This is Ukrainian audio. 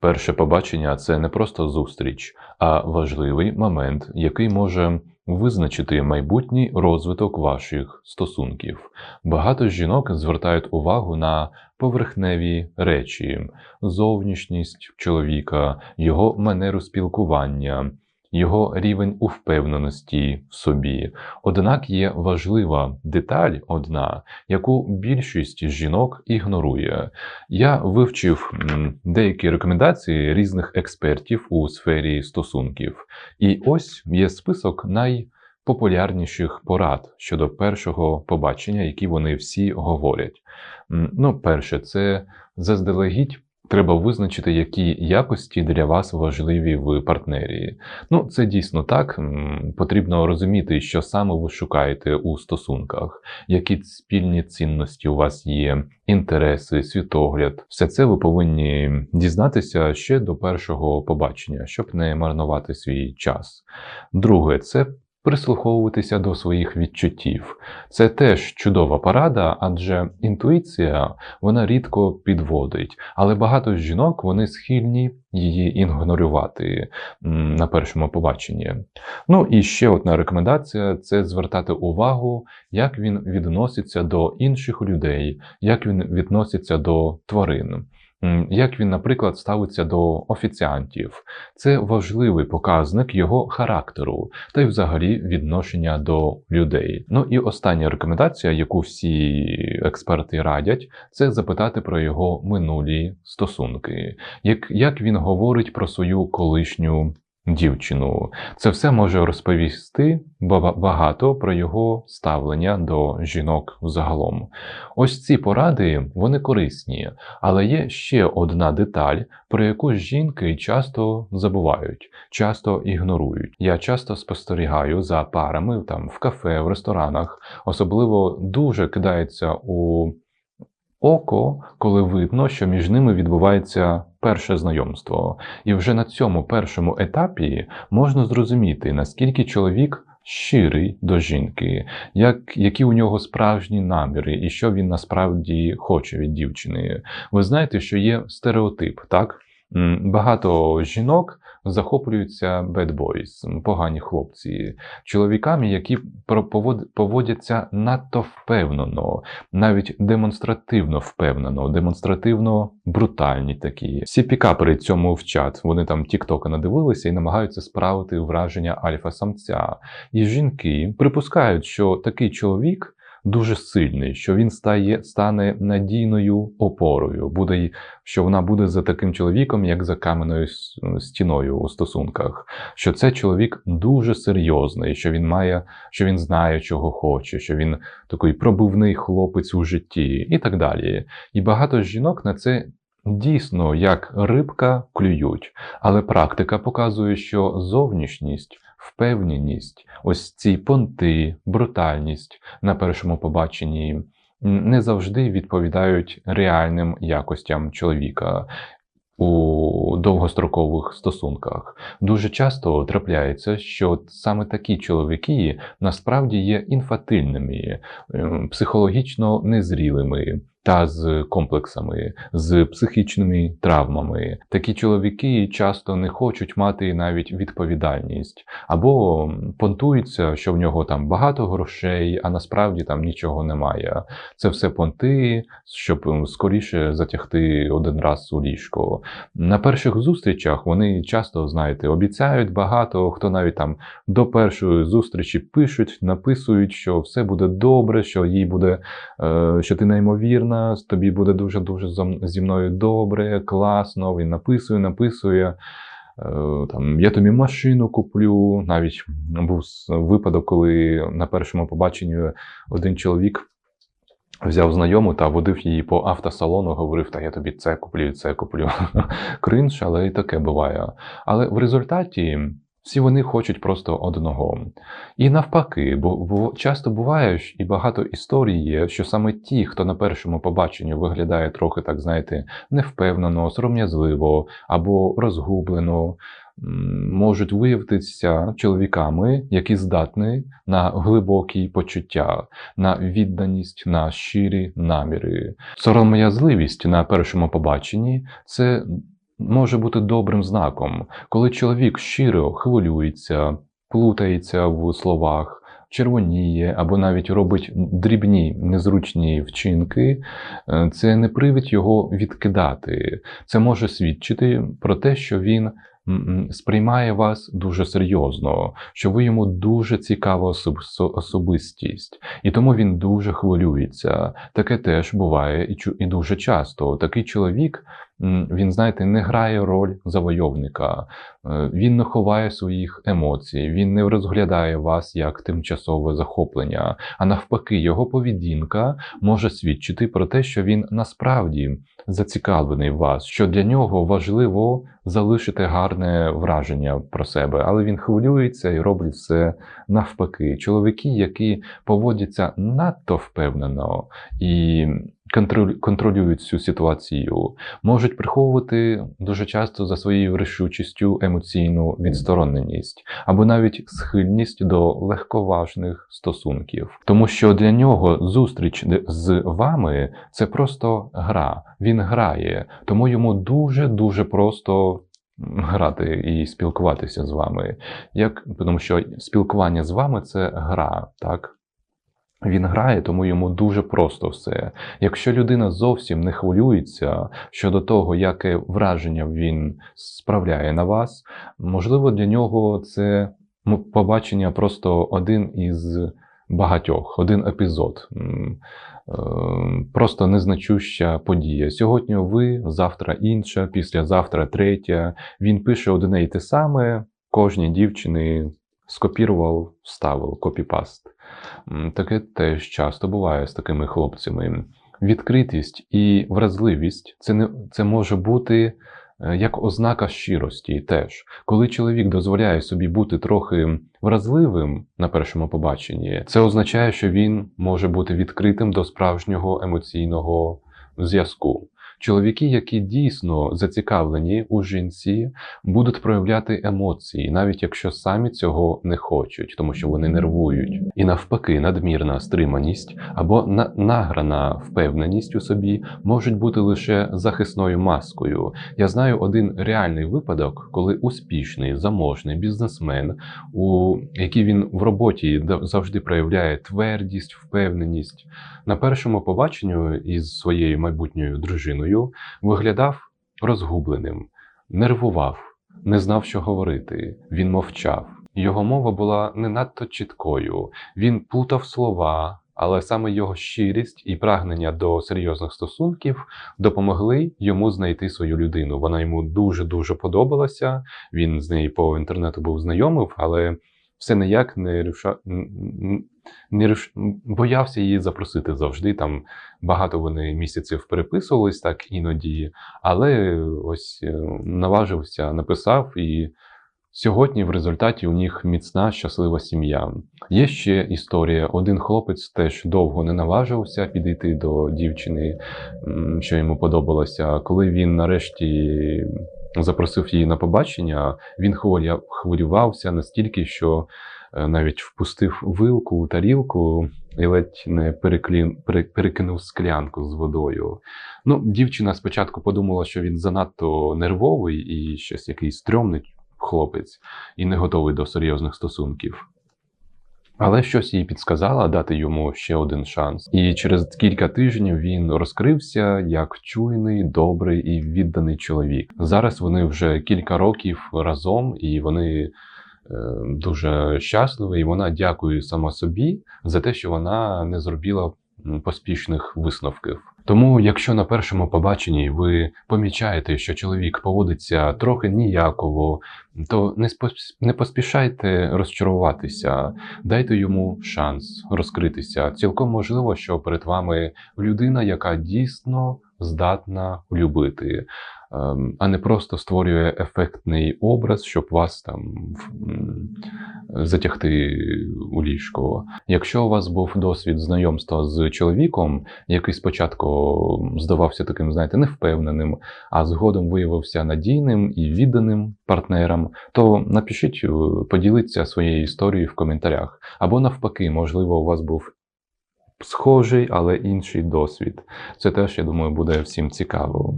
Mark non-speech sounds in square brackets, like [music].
Перше побачення це не просто зустріч, а важливий момент, який може визначити майбутній розвиток ваших стосунків. Багато жінок звертають увагу на поверхневі речі, зовнішність чоловіка, його манеру спілкування. Його рівень упевненості в собі. Однак є важлива деталь одна, яку більшість жінок ігнорує. Я вивчив деякі рекомендації різних експертів у сфері стосунків. І ось є список найпопулярніших порад щодо першого побачення, які вони всі говорять. Ну, перше, це заздалегідь. Треба визначити, які якості для вас важливі в партнері. Ну, це дійсно так. Потрібно розуміти, що саме ви шукаєте у стосунках, які спільні цінності у вас є, інтереси, світогляд. Все це ви повинні дізнатися ще до першого побачення, щоб не марнувати свій час. Друге, це прислуховуватися до своїх відчуттів. Це теж чудова порада, адже інтуїція вона рідко підводить, але багато жінок вони схильні її ігнорувати м, на першому побаченні. Ну і ще одна рекомендація це звертати увагу, як він відноситься до інших людей, як він відноситься до тварин. Як він, наприклад, ставиться до офіціантів, це важливий показник його характеру та й взагалі відношення до людей. Ну і остання рекомендація, яку всі експерти радять, це запитати про його минулі стосунки, як, як він говорить про свою колишню дівчину. Це все може розповісти багато про його ставлення до жінок загалом. Ось ці поради вони корисні, але є ще одна деталь, про яку жінки часто забувають, часто ігнорують. Я часто спостерігаю за парами там в кафе, в ресторанах, особливо дуже кидається у око, коли видно, що між ними відбувається перше знайомство. І вже на цьому першому етапі можна зрозуміти, наскільки чоловік щирий до жінки, як, які у нього справжні наміри і що він насправді хоче від дівчини. Ви знаєте, що є стереотип, так? Багато жінок захоплюються bad boys, погані хлопці, чоловіками, які поводяться надто впевнено, навіть демонстративно впевнено, демонстративно брутальні такі. Всі пікапери цьому вчать. Вони там тіктока надивилися і намагаються справити враження альфа-самця. І жінки припускають, що такий чоловік. Дуже сильний, що він стає стане надійною опорою, буде що вона буде за таким чоловіком, як за каменною стіною у стосунках. Що це чоловік дуже серйозний, що він має, що він знає, чого хоче, що він такий пробивний хлопець у житті, і так далі. І багато жінок на це дійсно як рибка клюють. Але практика показує, що зовнішність, впевненість, ось ці понти, брутальність на першому побаченні не завжди відповідають реальним якостям чоловіка. У довгострокових стосунках дуже часто трапляється, що саме такі чоловіки насправді є інфатильними, ем, психологічно незрілими та з комплексами, з психічними травмами. Такі чоловіки часто не хочуть мати навіть відповідальність або понтуються, що в нього там багато грошей, а насправді там нічого немає. Це все понти, щоб скоріше затягти один раз у ліжко. На перших зустрічах вони часто, знаєте, обіцяють багато, хто навіть там до першої зустрічі пишуть, написують, що все буде добре, що їй буде, е, що ти неймовірна, тобі буде дуже дуже зі мною добре, класно. Він написує, написує. Е, Там я тобі машину куплю. Навіть був випадок, коли на першому побаченні один чоловік взяв знайому та водив її по автосалону, говорив, та я тобі це куплю, це куплю. [laughs] Кринж, але і таке буває. Але в результаті всі вони хочуть просто одного. І навпаки, бо, часто буває, і багато історій є, що саме ті, хто на першому побаченні виглядає трохи, так знаєте, невпевнено, сором'язливо або розгублено, можуть виявитися чоловіками, які здатні на глибокі почуття, на відданість, на щирі наміри. Сором'язливість на першому побаченні це може бути добрим знаком, коли чоловік щиро хвилюється, плутається в словах, червоніє або навіть робить дрібні незручні вчинки, е, це не привід його відкидати. Це може свідчити про те, що він сприймає вас дуже серйозно, що ви йому дуже цікава особ- особистість, і тому він дуже хвилюється. Таке теж буває і, дуже часто. Такий чоловік, він, знаєте, не грає роль завойовника, Е, він не ховає своїх емоцій, він не розглядає вас як тимчасове захоплення, а навпаки, його поведінка може свідчити про те, що він насправді зацікавлений в вас, що для нього важливо залишити гарне враження про себе, але він хвилюється і робить все навпаки. Чоловіки, які поводяться надто впевнено і контролюють цю ситуацію, можуть приховувати дуже часто за своєю рішучістю емоційну відстороненість або навіть схильність до легковажних стосунків, тому що для нього зустріч з вами це просто гра. Він грає, тому йому дуже дуже просто. Грати і спілкуватися з вами, як тому, що спілкування з вами це гра, так? Він грає, тому йому дуже просто все. Якщо людина зовсім не хвилюється щодо того, яке враження він справляє на вас, можливо, для нього це побачення просто один із багатьох, один епізод. Е, Просто незначуща подія. Сьогодні ви, завтра інша, післязавтра третя. Він пише одне і те саме, кожній дівчини скопірував, вставив, копіпаст. Таке теж часто буває з такими хлопцями. Відкритість і вразливість це не це може бути е, як ознака щирості теж. Коли чоловік дозволяє собі бути трохи вразливим на першому побаченні, це означає, що він може бути відкритим до справжнього емоційного зв'язку. Чоловіки, які дійсно зацікавлені у жінці, будуть проявляти емоції, навіть якщо самі цього не хочуть, тому що вони нервують. І навпаки, надмірна стриманість або на- награна впевненість у собі можуть бути лише захисною маскою. Я знаю один реальний випадок, коли успішний заможний бізнесмен, у який він в роботі завжди проявляє твердість, впевненість, на першому побаченню із своєю майбутньою дружиною виглядав розгубленим, нервував, не знав, що говорити. Він мовчав. Його мова була не надто чіткою. Він плутав слова, але саме його щирість і прагнення до серйозних стосунків допомогли йому знайти свою людину. Вона йому дуже дуже подобалася. Він з нею по інтернету був знайомив, але все ніяк не н- не ріш... боявся її запросити завжди. Там багато вони місяців переписувались так іноді, але ось е, наважився, написав і. Сьогодні в результаті у них міцна щаслива сім'я. Є ще історія. Один хлопець теж довго не наважився підійти до дівчини, що йому подобалося. Коли він нарешті запросив її на побачення, він хвилювався настільки, що е, навіть впустив вилку у тарілку і ледь не переклін, перекинув склянку з водою. Ну, дівчина спочатку подумала, що він занадто нервовий і щось якийсь стрьомний хлопець і не готовий до серйозних стосунків. Але щось їй підсказало дати йому ще один шанс. І через кілька тижнів він розкрився як чуйний, добрий і відданий чоловік. Зараз вони вже кілька років разом, і вони е, дуже щасливі. І вона дякує сама собі за те, що вона не зробила поспішних висновків. Тому, якщо на першому побаченні ви помічаєте, що чоловік поводиться трохи ніяково, то не поспішайте розчаруватися, дайте йому шанс розкритися. Цілком можливо, що перед вами людина, яка дійсно здатна любити, а не просто створює ефектний образ, щоб вас там затягти у ліжко. Якщо у вас був досвід знайомства з чоловіком, який спочатку здавався таким, знаєте, невпевненим, а згодом виявився надійним і відданим партнером, то напишіть, е, поділіться своєю історією в коментарях. Або навпаки, можливо, у вас був схожий, але інший досвід. Це теж, я думаю, буде всім цікаво.